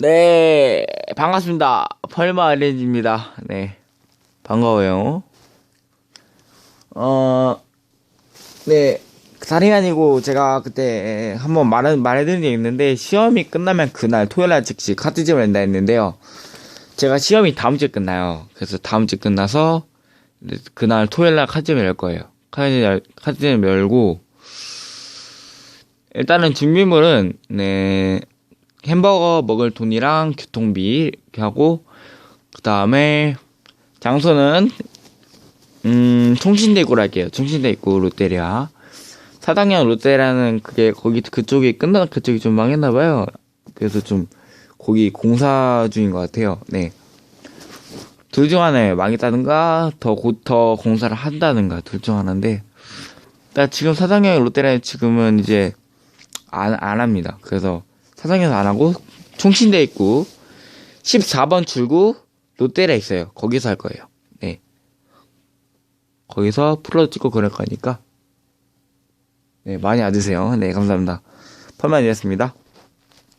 네, 반갑습니다. 펄마 아렌지입니다. 네, 반가워요. 어, 네, 다름이 아니고 제가 그때 한번 말, 말해드린 게 있는데, 시험이 끝나면 그날 토요일날 즉시 카드집을 낸다 했는데요. 제가 시험이 다음 주에 끝나요. 그래서 다음 주에 끝나서, 그날 토요일날 카드집을 열 거예요. 카드집을, 카드집을 열고, 일단은 준비물은, 네, 햄버거 먹을 돈이랑 교통비 이렇게 하고 그 다음에 장소는 음 총신대 입구로 할게요. 총신대 입구 롯데리아 사당역 롯데리아는 그게 거기 그쪽이 끝나 그쪽이 좀 망했나 봐요. 그래서 좀 거기 공사 중인 것 같아요. 네. 둘 중 하나예요. 망했다든가 더 곧 더 공사를 한다든가 둘 중 하나인데 나 지금 사당역 롯데리아 지금은 이제 안, 안 합니다. 그래서 사장에서 안 하고 총신대 있고 14번 출구 롯데리아 있어요. 거기서 할 거예요. 네. 거기서 프로 찍고 그럴 거니까 네 많이 와주세요. 네 감사합니다. 펄만이었습니다.